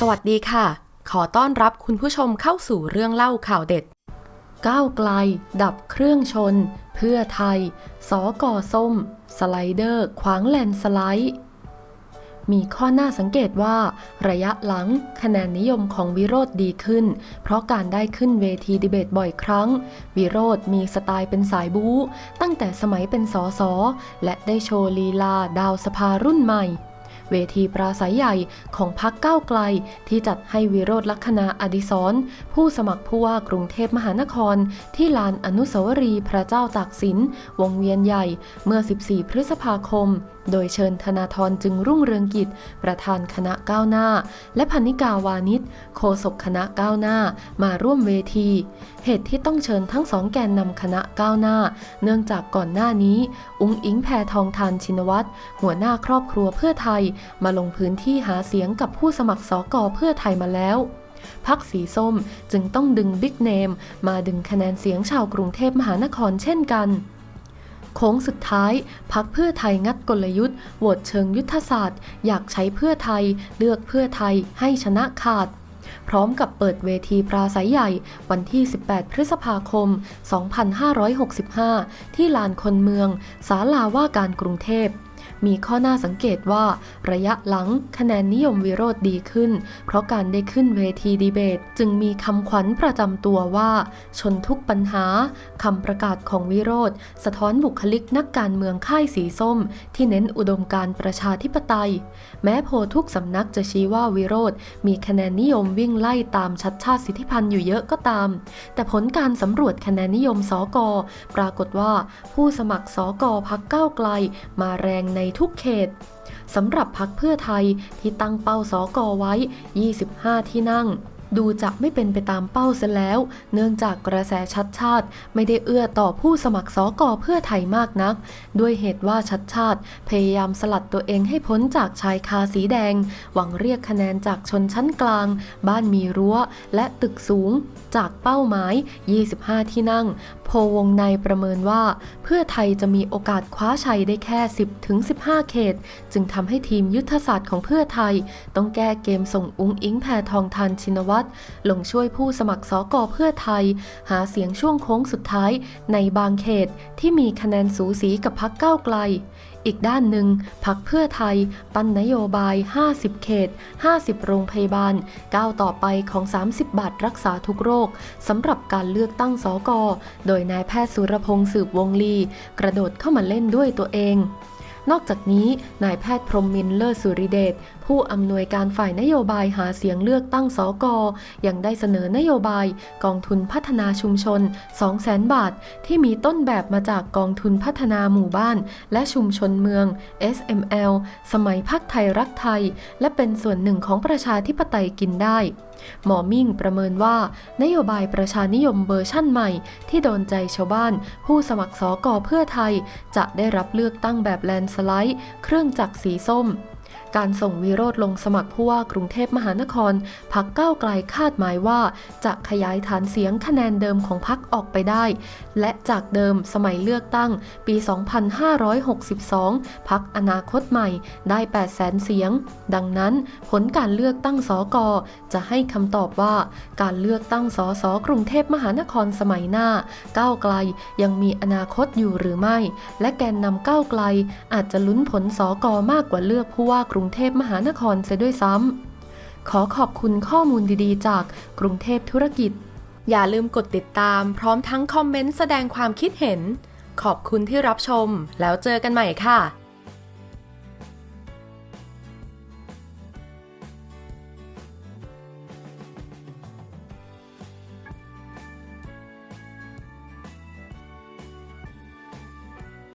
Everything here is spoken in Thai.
สวัสดีค่ะ ขอต้อนรับคุณผู้ชมเข้าสู่เรื่องเล่าข่าวเด็ด ก้าวไกล ดับเครื่องชน เพื่อไทย สอกอส้ม สไลเดอร์ ขวางแลนสไลด์มีข้อน่าสังเกตว่า ระยะหลังคะแนนนิยมของวิโรธดีขึ้น เพราะการได้ขึ้นเวทีดีเบตบ่อยครั้ง วิโรธมีสไตล์เป็นสายบู๊ตั้งแต่สมัยเป็นสอสอและได้โชว์ลีลาดาวสภารุ่นใหม่ เวทีปราศัยใหญ่ของพักก้าวไกล ที่จัดให้วิโรธลักษณะอดิศรผู้สมัครผู้ว่ากรุงเทพมหานคร ที่ลานอนุสาวรีย์พระเจ้าตากสิน วงเวียนใหญ่เมื่อ 14 พฤษภาคม โดยเชิญธนาธรจึงรุ่งเรืองกิจ ประธานคณะก้าวหน้า และพันนิกาวานิชโฆษกคณะก้าวหน้ามาร่วมเวที เหตุที่ต้องเชิญทั้งสองแกนนำคณะก้าวหน้า เนื่องจากก่อนหน้านี้ อุ้งอิงแพทองทานชินวัตรหัวหน้าครอบครัวเพื่อไทย มาลงพื้นที่หาเสียงกับผู้สมัครสอกอเพื่อไทยมาแล้วพักสีส้มจึงต้องดึงบิ๊กเนม มาดึงคะแนนเสียงชาวกรุงเทพมหานครเช่นกัน โค้งสุดท้าย พักเพื่อไทยงัดกลยุทธ์โหวตเชิงยุทธศาสตร์ อยากใช้เพื่อไทย เลือกเพื่อไทยให้ชนะขาด พร้อมกับเปิดเวทีปราศัยใหญ่วันที่ 18 พฤษภาคม 2565 ที่ลานคนเมือง ศาลาว่าการกรุงเทพ มีข้อน่าสังเกตว่า ระยะหลังคะแนนนิยมวิโรธดีขึ้น เพราะการได้ขึ้นเวทีดีเบต จึงมีคำขวัญประจำตัวว่า ชนทุกปัญหาคำประกาศของวิโรธสะท้อนบุคลิกนักการเมืองค่ายสีส้ม ที่เน้นอุดมการประชาธิปไตย แม้โพลทุกสำนักจะชี้ว่าวิโรธมีคะแนนนิยมวิ่งไล่ตามชัดชาติสิทธิพันธ์อยู่เยอะก็ตาม แต่ผลการสำรวจคะแนนนิยมสอกอปรากฏว่า ผู้สมัครสอกอพักก้าวไกลมาแรงในทุกเขตสำหรับพักเพื่อไทยที่ตั้งเป้าสอกอไว้ 25 ที่นั่ง ดูจะไม่เป็นไปตามเป้าเสียแล้ว เนื่องจากกระแสชัดชาติ ไม่ได้เอื้อต่อผู้สมัครสอกอเพื่อไทยมากนัก ด้วยเหตุว่าชัดชาติ พยายามสลัดตัวเองให้พ้นจากชายคาสีแดง หวังเรียกคะแนนจากชนชั้นกลาง บ้านมีรั้ว และตึกสูง จากเป้าหมาย 25 ที่นั่ง โพลวงในประเมินว่า เพื่อไทยจะมีโอกาสคว้าชัยได้แค่ 10ถึง15 เขต จึงทำให้ทีมยุทธศาสตร์ของเพื่อไทย ต้องแก้เกมส่งอุ้งอิงแพทองทานชินวัตรลงช่วยผู้สมัครสอกอเพื่อไทย หาเสียงช่วงโค้งสุดท้ายในบางเขตที่มีคะแนนสูสีกับพักก้าวไกล อีกด้านหนึ่งพักเพื่อไทย ปั้นนโยบาย 50 เขต 50 โรงพยาบาลก้าวต่อไปของ 30 บาทรักษาทุกโรคสำหรับการเลือกตั้งสอกอโดยนายแพทย์สุรพงษ์สืบวงลี กระโดดเข้ามาเล่นด้วยตัวเอง นอกจากนี้ นายแพทย์พรหมมินทร์เลิศสุริเดชผู้อำนวยการฝ่ายนโยบายหาเสียงเลือกตั้งสกยังได้เสนอนโยบายกองทุนพัฒนาชุมชน 200,000 บาท ที่มีต้นแบบมาจากกองทุนพัฒนาหมู่บ้าน และชุมชนเมือง SML สมัยพักไทยรักไทย และเป็นส่วนหนึ่งของประชาธิปไตยกินได้ หมอมิ่งประเมินว่า นโยบายประชานิยมเวอร์ชั่นใหม่ ที่โดนใจชาวบ้าน ผู้สมัครสอกอเพื่อไทย จะได้รับเลือกตั้งแบบแลนสไลด์ เครื่องจักรสีส้ม การส่งวิโรธลงสมัครผู้ว่ากรุงเทพมหานครพักก้าวไกลคาดหมายว่า จะขยายฐานเสียงคะแนนเดิมของพักออกไปได้ และจากเดิมสมัยเลือกตั้งปี 2562 พักอนาคตใหม่ได้8 0 0แสนเสียง ดังนั้นผลการเลือกตั้งสอกจะให้คำตอบว่า การเลือกตั้งสสกรุงเทพมหานครสมัยหน้า ก้าวไกลยังมีอนาคตอยู่หรือไม่ และแกนนำก้าวไกลอาจจะลุ้นผลสอกมากกว่าเลือกผู้ว่ากรุงงเทพมหานครเสียด้วยซ้ำ ขอขอบคุณข้อมูลดีๆ จากกรุงเทพธุรกิจ อย่าลืมกดติดตามพร้อมทั้งคอมเมนต์แสดงความคิดเห็น ขอบคุณที่รับชม แล้วเจอกันใหม่ค่ะ